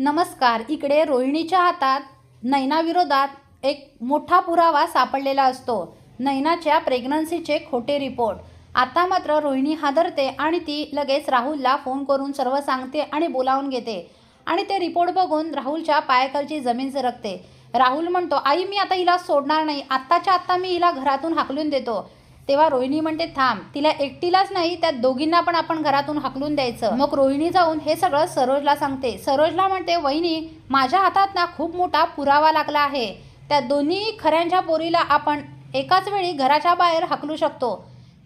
नमस्कार इकडे रोहिणीच्या हातात नैनाविरोधात एक मोठा पुरावा सापडलेला असतो. नैनाच्या प्रेग्नन्सीचे खोटे रिपोर्ट. आता मात्र रोहिणी हादरते आणि ती लगेच राहुलला फोन करून सर्व सांगते आणि बोलावून घेते. आणि ते रिपोर्ट बघून राहुलच्या पायाखालची जमीन सरकते. राहुल म्हणतो आई मी आता हिला सोडणार नाही. आत्ताच्या आत्ता मी हिला घरातून हाकलून देतो. तेव्हा रोहिणी म्हणते थांब तिला एकटीलाच नाही त्या दोघींना पण आपण घरातून हाकलून द्यायचं. मग रोहिणी जाऊन हे सगळं सरोजला सांगते. सरोजला म्हणते वहिनी माझ्या हातात ना खूप मोठा पुरावा लागला आहे. त्या दोन्ही खऱ्यांच्या पोरीला आपण एकाच वेळी घराच्या बाहेर हाकलू शकतो.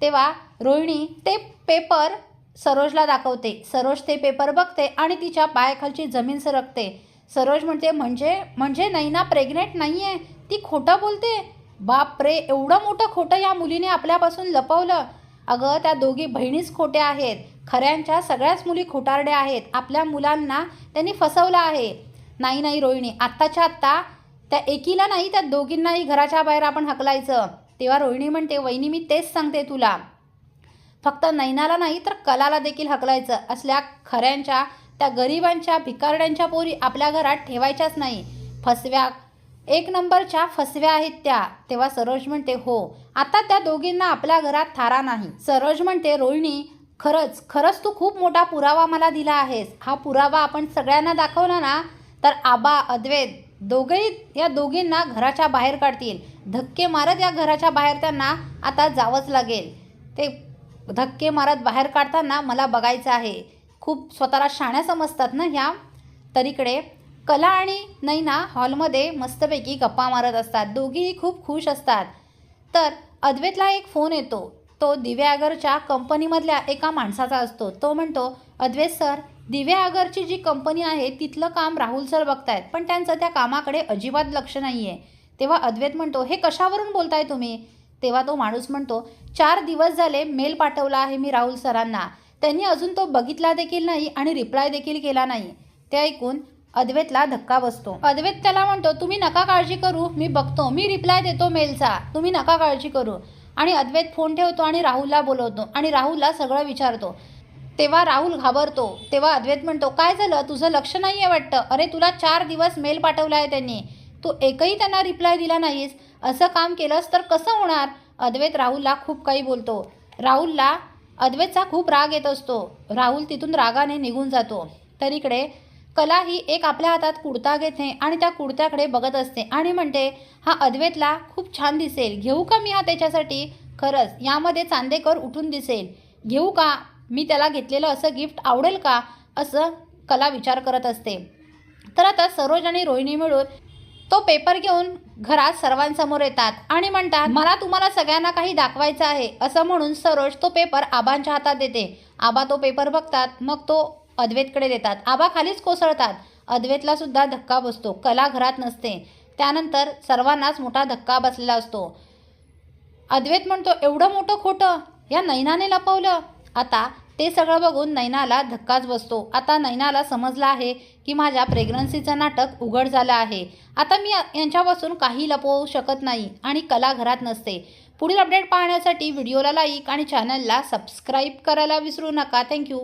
तेव्हा रोहिणी ते पेपर सरोजला दाखवते. सरोज ते पेपर बघते आणि तिच्या पायाखालची जमीन सरकते. सरोज म्हणते म्हणजे म्हणजे नैना प्रेग्नेंट नाही आहे ती खोटं बोलते? बापरे एवढं मोठं खोटं या मुलीने आपल्यापासून लपवलं? अगं त्या दोघी बहिणीच खोट्या आहेत. खऱ्यांच्या सगळ्याच मुली खोटारड्या आहेत. आपल्या मुलांना त्यांनी फसवलं आहे. नाही नाही रोहिणी आत्ताच्या आत्ता त्या एकीला नाही त्या दोघींनाही घराच्या बाहेर आपण हकलायचं. तेव्हा रोहिणी म्हणते वहिनी मी तेच सांगते तुला. फक्त नैनाला नाही तर कलाला देखील हकलायचं. असल्या खऱ्यांच्या त्या गरिबांच्या भिकारड्यांच्या पोरी आपल्या घरात ठेवायच्याच नाही. फसव्या एक नंबरच्या फसव्या आहेत त्या. तेव्हा सरोज म्हणते हो. आता त्या दोघींना आपल्या घरात थारा नाही. सरोज म्हणते रोहिणी खरंच खरंच तू खूप मोठा पुरावा मला दिला आहेस. हा पुरावा आपण सगळ्यांना दाखवला ना तर आबा अद्वैत दोघेही या दोघींना घराच्या बाहेर काढतील. धक्के मारत या घराच्या बाहेर त्यांना आता जावंच लागेल. ते धक्के मारत बाहेर काढताना मला बघायचं आहे. खूप स्वतःला शाण्या समजतात ना ह्या तरीकडे. कला आणि नैना हॉलमध्ये मस्तपैकी गप्पा मारत असतात. दोघीही खूप खुश असतात. तर अद्वैतला एक फोन येतो. तो दिव्यागरच्या कंपनीमधल्या एका माणसाचा असतो. तो म्हणतो अद्वैत सर दिव्यागरची जी कंपनी आहे तिथलं काम राहुल सर बघतायत पण त्यांचं त्या कामाकडे अजिबात लक्ष नाही आहे तेव्हा अद्वैत म्हणतो हे कशावरून बोलताय तुम्ही? तेव्हा तो माणूस म्हणतो चार दिवस झाले मेल पाठवला आहे मी राहुल सरांना. त्यांनी अजून तो बघितला देखील नाही आणि रिप्लाय देखील केला नाही. ते ऐकून अद्वैतला धक्का बसतो. अद्वैत त्याला म्हणतो तुम्ही नका काळजी करू मी बघतो मी रिप्लाय देतो मेलचा तुम्ही नका काळजी करू. आणि अद्वैत फोन ठेवतो आणि राहुलला बोलवतो आणि राहुलला सगळं विचारतो. तेव्हा राहुल घाबरतो. तेव्हा अद्वैत म्हणतो काय झालं? तुझं लक्ष नाही आहे वाटतं? अरे तुला चार दिवस मेल पाठवला आहे त्यांनी. तू एकही त्यांना रिप्लाय दिला नाहीस. असं काम केलंस तर कसं होणार? अद्वैत राहुलला खूप काही बोलतो. राहुलला अद्वैतचा खूप राग येत असतो. राहुल तिथून रागाने निघून जातो. तर इकडे कला ही एक आपल्या हातात कुडता घेते आणि त्या कुडत्याकडे बघत असते आणि म्हणते हा अद्वैतला खूप छान दिसेल. घेऊ का मी हा त्याच्यासाठी? खरंच यामध्ये चांदेकर उठून दिसेल. घेऊ का? मी त्याला घेतलेलं असं गिफ्ट आवडेल का? असं कला विचार करत असते. तर आता सरोज आणि रोहिणी मिळून तो पेपर घेऊन घरात सर्वांसमोर येतात आणि म्हणतात मला तुम्हाला सगळ्यांना काही दाखवायचं आहे. असं म्हणून सरोज तो पेपर आबांच्या हातात देते. आबा तो पेपर बघतात. मग तो अद्वैतकडे देतात. आबा खालीच कोसळतात. अद्वैतला सुद्धा धक्का बसतो. कला घरात नसते. त्यानंतर सर्वांनाच मोठा धक्का बसलेला असतो. अद्वैत म्हणतो एवढं मोठं खोटं? या नैनाने लपवलं? आता ते सगळं बघून नैनाला धक्काच बसतो. आता नैनाला समजलं आहे की माझ्या प्रेग्नन्सीचं नाटक उघड झालं आहे. आता मी यांच्यापासून काही लपवू शकत नाही आणि कला घरात नसते. पुढील अपडेट पाहण्यासाठी व्हिडिओला लाईक आणि चॅनलला सबस्क्राईब करायला विसरू नका. थँक्यू